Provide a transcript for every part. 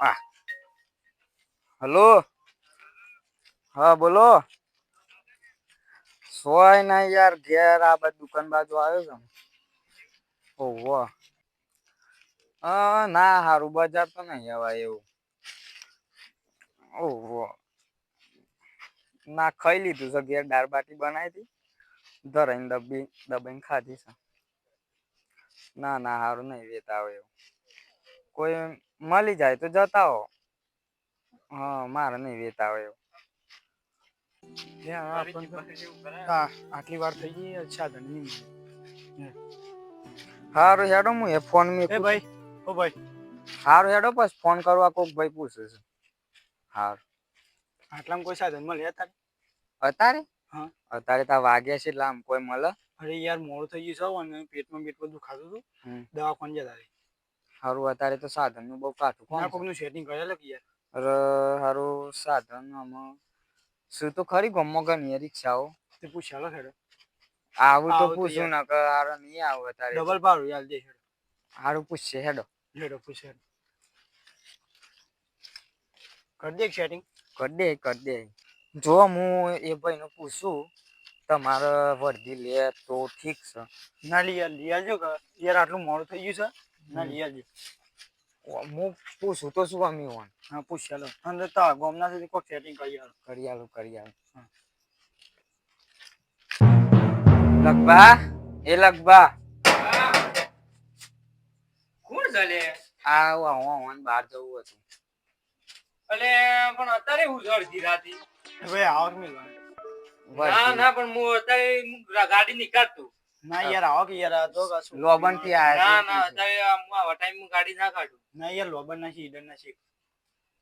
આ. હલો? હા, બોલો. સોય ના યાર, ઘેર આ બાજુ દુકાન બાજુ આવ્યો છે. ઓહો. ના, હારું, બજાર તો નહીં અવાય એવું. ઓહો. ના, ખાઈ લીધું છે, ઘેર દાળ બાટી બનાવી હતી. ધરાઈને દબી, દબાઈને ખાધી છે. ના ના, હારું નહીં વેતા આવે એવું. કોઈ મળી જાય તો જતા હો. હા મારે નહીં વેતા આવે એવું. ત્યાં આપણને- હા આટલી વાર થઈ ગઈ સાધન નહીં. હારું હેડો હું એ ફોન મી એ ભાઈ ઓ ભાઈ. હારું હેડો પછી ફોન કરવા કોક ભાઈ પૂછે છે. હારું. આટલામાં કોઈ સાધન મળે તારે અત્યારે? હા. અત્યારે તા વાગ્યા છે એટલે આમ કોઈ મળે. અરે યાર મોડું થઈ ગયું છે અને પેટમાં પેટ બધું ખાતું હતું. દવા દવાખાને જતા રહી. હારું અત્યારે તો સાધનનું બહુ કાઠું કોણ કોકનું સેટિંગ કરેલું કે યાર. અરે હારું સાધન આમાં શું તો ખરી ગમો ગણી રિક્ષાઓ. તે પૂછાલો હેડો. આવું તો પૂછું ના કે હારું નહીં આવું અત્યારે ડબલ ભાડું યાર દે હેડો. હારું પૂછશે હેડો. હેડો પૂછે કર દે સેટિંગ કર દે કર દે. જો હું એ ભાઈ નું પૂછું તમારે વર્ધી લે તો ઠીક છે. ના લઈ યાર લઈ આવજો યાર આટલું મોડું થઈ ગયું છે. ના લઈ આવજો હું પૂછું તો શું અમી હોન હા પૂછાલો અંદર તો ગોમના સુધી કોઈ સેટિંગ કરી આલો કરી આલો કરી આલો હા. લગભા એ લગભા કોણ ચાલે? આ હું બહાર જવું હતું. અલે પણ અત્યારે હું અડધી રાતી. હવે આવર મિલવા ના ના પણ હું અત્યારે ગાડી નીકાળતો. ના યાર આવો કે યાર આ તો કશું લોબનથી ના આયા ના ના અત્યારે આ ટાઈમ હું ગાડી ના કાઢું. ના યાર લોબન નથી છે નથી.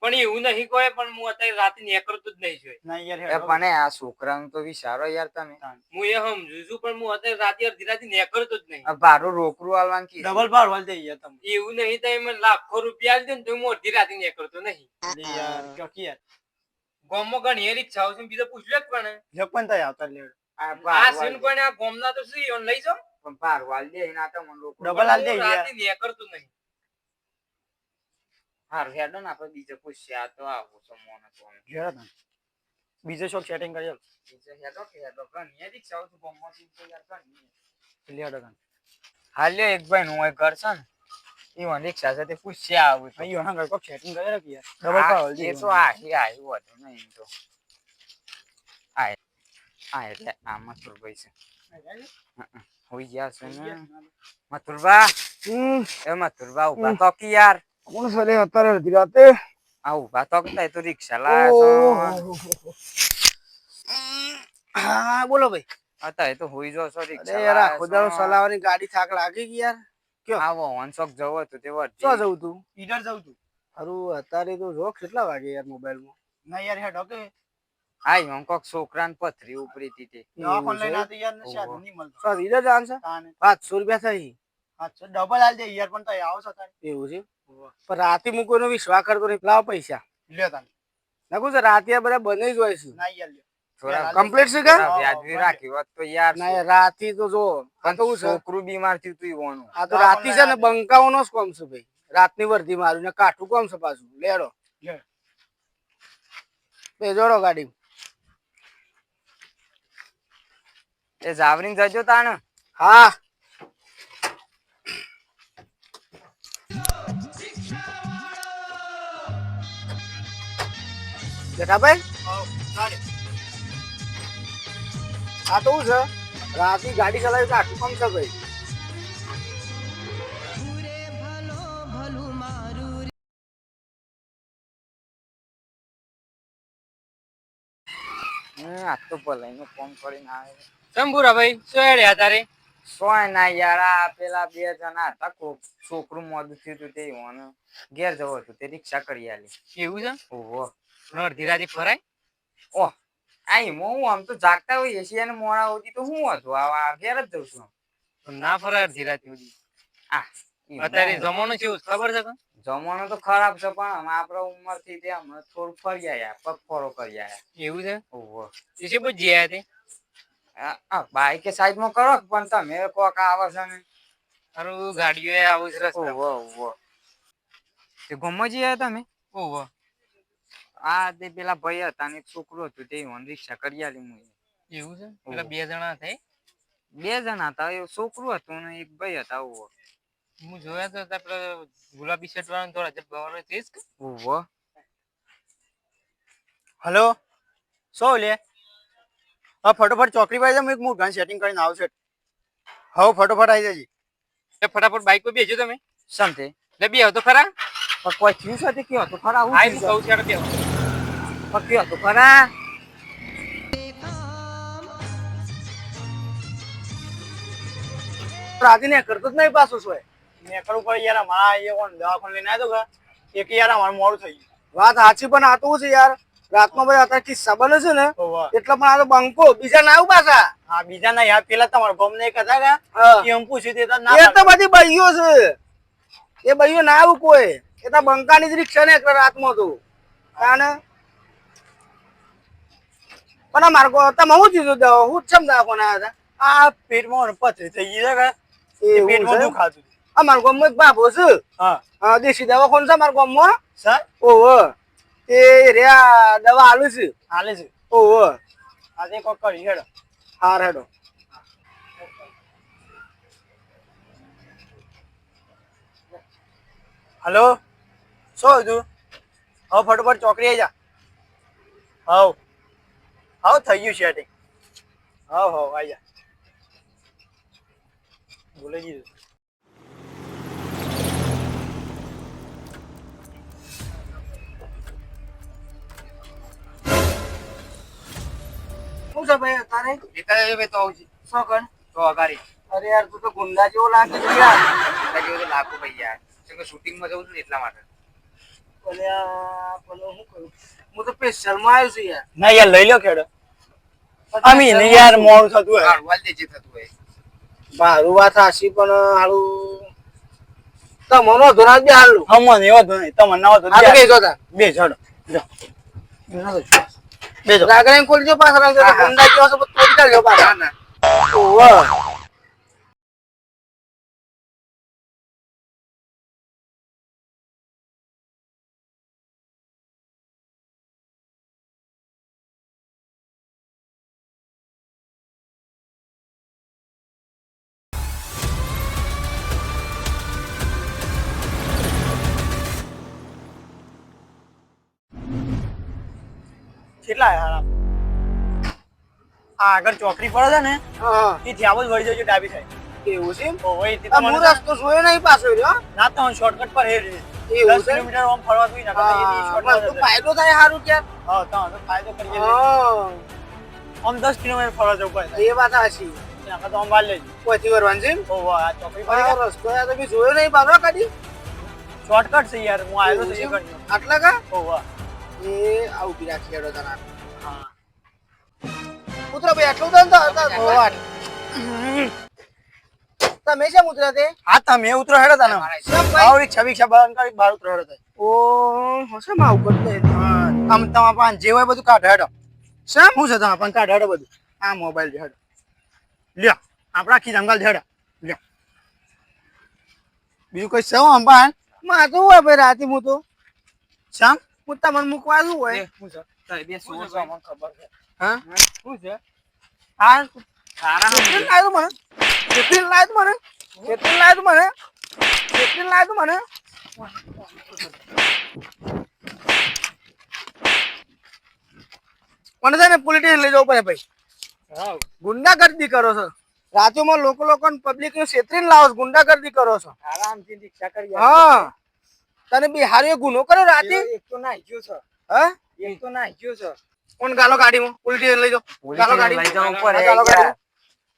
પણ એવું નહીં કોઈ પણ હું અત્યારે રાતે નીકળતો જ નહીં જોઈ ના યાર એ પણ આ છોકરાનું તો વિચારો યાર તમે. હું એ સમજુ છું પણ હું અત્યારે રાતે અડધી રાતે નીકળતો જ નહીં. ભારું રોકડું આલવાનું કીધું. ડબલ ભાર વાલ દે યાર તમે એવું નહીં તો મને લાખો રૂપિયા આલી દે ને તો હું અડધી રાતે નીકળતો નહીં. લે યાર ક્યોંકि યાર. ગોમો ગણ હેરી છાવ છે બીજો પૂછ જ પણ. જપન થાય આવતા લેડ આ આ સીન પણ આ ગોમના તો શું ઈવન લઈ જાઓ? પણ ભારું આલ દે એના તો મને રોકડું ડબલ આલ દે હું યાર રાતે નહીં. હારું હેડો ને આપણે બીજે પૂછીએ તો આવું છે મોને તો. ઘેર હતા બીજો શોખ સેટિંગ કરી બીજે હેડો કે તો યાર. લેડો હાલ્યો એક ભાઈ નું એક ઘર છે ને ઈવન રિક્ષા સાથે પૂછશે આવું તો. કોક સેટિંગ કરે કે યાર. ડબલ તો વધુ નહીં તો. આ આ એટલે આ મથુરભાઈ છે. હોઈ ગયા છે ને. મથુરભા એ મથુરભા ઊભા તો કી યાર. કોણ છે રે અત્યારે અડધી રાતે? આ ઊભા તો કતા તો રિક્ષા લાયા હા બોલો ભાઈ. અત્યારે તો હોઈ જો છો અરે રિક્ષા યાર આખો દાડો ચલાવવાની ગાડી થાક લાગી ગઈ યાર. કયો? આવો વનસોક જવો તો તે વાત ચો જવું તું? ઈડર જવું તું. અરુ અત્યારે તો જો કેટલા વાગે યાર મોબાઈલમાં? ના યાર હેડ ઓકે આ ઈવન કોક છોકરાને પથરી ઉપરી હતી તે. દવાખાને લઈને આતી યાર ને ઓહો. નહીં મળતો. સર ઈડર જાન છે? રૂપિયા થઈ. અચ્છા ડબલ આલ દે યાર પણ તઈ આવો છો એવું છે? પણ રાતે હું કોઈનો વિશ્વાસ કરતો નહીં. લાવ પૈસા. લ્યો તાને. નાખું છે રાતે બધા બને જ હોય છે. ના યાર લ્યો. કમ્પ્લીટ છે કે? વ્યાજબી રાખ્યું હોત તો યાર ના યાર તો જો આ તો હું છોકરું બીમાર થયું તું ઈવોનું. આ તો રાતે છે ને બંકાવાનો જ કોમ છે ભાઈ. રાતની વર્ધી મારું ને કાઠું કોમ છે પાછું. લેડો. બે જોડો ગાડી. એ જાવરીને જજો તાણ. હા. જટાભાઈ આ તો શું છે? રાતે ગાડી ચલાવી તો આટલું કમ છે ભાઈ. આ તો ભલાઈનું ફોન કરીને આવે. શંભુરા ભાઈ શું હેડ્યા તારે સોય ના યાર આ પેલા બે જણા હતા કોક છોકરું મોડું થયું હતું તે ઈવોને ઘેર જવો હતું તે રિક્ષા કરી આલી. એવું છે? ઓહો. અડધી રાતે ફરાય? ઓહ આ મો હું આમ તો જાગતા હોય એશિયા અને મોડા હોતી તો હું હતું આ આ ઘેર જ જઉં છું. ના ફરાય અડધી રાતે સુધી. આ અત્યારે જમવાનું છે ખબર છે જમવાનું તો ખરાબ છે પણ આપણા ઉંમરથી તે અમે થોડું ફરી આયા પગફોરો કરી આયા. એવું છે? ઓહો એ છે બધી જ્યાં તે આ- બાઈકે સાઈડમાં કરો પણ તમે કોક આવે છે ને? મારું ગાડીઓ આવું છે રસ્તા. ઓહો ઓહો તે ગમો જઈએ તમે? ઓહો આ તે પેલા ભાઈ હતા ને છોકરો હતો તે ઓન રિક્ષા કરી આલી મુએ એવું છે? પેલા બે જણા હતા બે જણા હતા એ છોકરું હતું ને એક ભાઈ હતા ઓવો હું જોયા તો હતા ગુલાબી શર્ટ વાળો થોડા જબ્બા તે જ કે? ઓહો હલો શું લે? હા ફટોફટ ચોકડી પર એક હું ઘર સેટિંગ કરીને આવશે હવ ફટોફટ આવી જજી. એ ફટાફટ બાઈક પર બેજો તમે. શાંતિ. લે બે તો ખરા. પણ કોઈ થયું છે તે કયો? તો ખરા હું આઈ હું કહું છે? કે છે? પણ કયો? તો ખરા. રાતે ને કરતો જ નહીં પાછો શું ને કરવું પડે યાર મારા એ કોણ દવાખાને લઈને આવ્યો કે એક યાર અમારું મોડું થઈ ગયું. વાત સાચી પણ આ તો છે યાર? રાતમાં ભાઈ અત્યારે કિસ્સા બને છે ને એટલે પણ આ તો બંકો બીજા ના આવું પાછા. હા બીજા ના યાર પેલા તમારા ગમ ને કહેતા કે એમ પૂછ્યું તે તો ના એ તો બધી બઈઓ છે. એ બઈઓ ના આવું કોઈ. એ તો બંકાની જ રિક્ષા ને રાતમાં તો. કારણ પણ મારે તમે હું દીધું દવા? હું ચમ આવ્યા હતા? આ પેટમાં પથરી થઈ ગઈ છે કે પેટમાં દુખાતું અમારા ગામમાં એક બાપો છે. હા. દેશી દવા કોણ છે અમારા ગામમાં. સર ઓહો. એ રહ્યા દવા આલુ છે. આલે છે? ઓહો. આજે કોક કરી હેડો. હાર હેડો. હલો? શું હતું? હવે ફટોફટ ચોકડી આવી જા. હવ. હવ થઈ ગયું છે હવ હવ આવી જા. બોલે દીધું શું છે ભાઈ તારે એકા એ ભાઈ તો આવું છે. શું તો અગાડી. અરે યાર તું તો ગુંડા જેવો લાગે છે યાર. એટલા જેવું તો લાગુ ભાઈ યાર. કેમ કે શૂટિંગમાં જવું છું ને એટલા માટે. ભલે આ ભલે હું કરું? હું તો સ્પેશિયલ આવ્યો છું યાર. ના યાર લઈ લો ખેડો. અમી ને યાર મોડું થતું હોય. હારું, હાલ દે જે થતું હોય. મારું વાત હાસી પણ હાલું તમને ધોરા બે હાલું હમને એવો ધો નહીં તમને નવો ધો બે જો તા બે જડો બે જો રાગણે ખોલજો પાછળ ગુંડા જેવો છે તોડી કાઢજો ના. ઓવા. કેટલા હારા? આ આગળ ચોકડી પડે છે ને એ ત્યાં જ વળી જજો ડાબી સાઈડ એવું છે ઓય તે તમને રસ્તો જોયો નહીં પાછો રહ્યો? ના તો શોર્ટકટ પર હે એવું છે કિલોમીટર ઓમ ફરવા જોઈએ ના શોર્ટકટ ફાયદો થાય સારું કે હા તો તો ફાયદો કરીએ આમ 10 કિલોમીટર ફરવા જવું પડે. એ વાત આખા તો આમ લેજો કોઈથી કરવાનું છે ઓહો આ ચોકડી પર રસ્તો આ તો બી જોયો નહીં બાબા કદી? શોર્ટકટ છે યાર હું આવેલો છું આટલા કા? ઓહો એ આ ઊભી રાખી હેડો તને હા. ઉતરો ભાઈ આટલું તો તમે છે ઉતરા તે? હા તમે ઉતરો હેડો તને. આવ રિક્ષા બિક્ષા બંધ કરી બાર ઉતરો હેડો ઓ હશે માં આવું કરતો હા આમ તમા પાન જે હોય બધું કાઢ હેડો. શેમ? હું છે તમા પાન કાઢ હેડો બધું. આ મોબાઈલ છે હેડો. લ્યો આપણા ખી જંગલ છે હેડો. લ્યો. બીજું કઈ સૌ અંબાનમાં તો હોય ભાઈ રાતે હું તો. શામ? હું તમને મૂકવા શું હોય શું છે? તારે બે શું શું છે છે મને ખબર છે. હા? શું છે? આ તારા કેટલી લાવ્યું મને? કેટલી લાવ્યું મને? કેટલી લાવ્યું મને? કેટલી લાવ્યું મને? મને છે ને પોલીસ લઈ જવું પડે ભાઈ. હા ગુંડાગર્દી કરો છો. રાજ્યમાં લોકો લોકો પબ્લિકનું છેતરીને લાવો છો. ગુંડાગર્દી કરો છો. આરામથી દીક્ષા કરી હા. તને બિહારીએ ગુનો કર્યો રાતે? એક તો નાઈ ગયો છે. હા? એક તો નાઈ ગયો છે. કોણ ગાલો ગાડીમાં? ઉલટી લઈ જાઓ. ગાલો ગાડી લઈ જાઓ ઉપર ગાલો ગાડી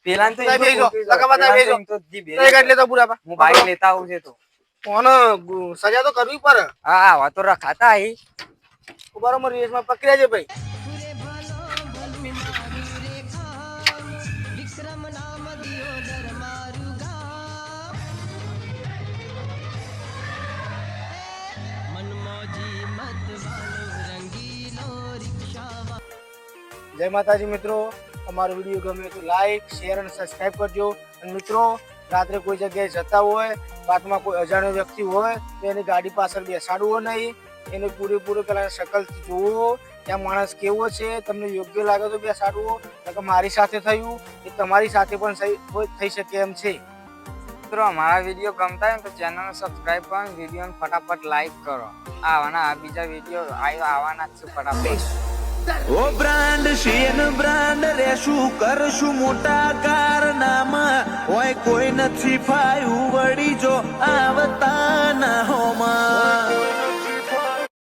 પેલા તો તમે બેસી જાઓ. લગાવા તમે બેસી જાઓ. જીભે લઈ ગાડી લેતો પૂરા હું બાઈક લેતા આવું છે તો. કોણ સજા તો કરવી પડે. હા વાતો રખાતા આઈ ઉબારો મારી રેસમાં પકડ્યા છે ભાઈ. જય માતાજી મિત્રો. અમારો વીડિયો ગમે તો લાઈક શેર અને સબસ્ક્રાઈબ કરજો. અને મિત્રો, રાત્રે કોઈ જગ્યાએ જતા હોય, બાદમાં કોઈ અજાણ્યો વ્યક્તિ હોય, તો એની ગાડી પાછળ બેસાડવો નહીં. એને પૂરેપૂરો પેલા શકલથી જોવો. ત્યાં માણસ કેવો છે, તમને યોગ્ય લાગે તો બેસાડવો. કે મારી સાથે થયું, એ તમારી સાથે પણ થઈ- શકે એમ છે. મિત્રો, અમારા વીડિયો ગમતા હોય તો ચેનલને સબસ્ક્રાઈબ કરો વિડીયોને ફટાફટ લાઈક કરો. આવાના આ બીજા વીડિયો આવવાના જ છે ફટાફટ. ઓ બ્રાન્ડ, શેન બ્રાન્ડ રેશું કરશું મોટા કારનામા? હોય કોઈ નથી ફાયું વળી જો આવતા ના હોમાં.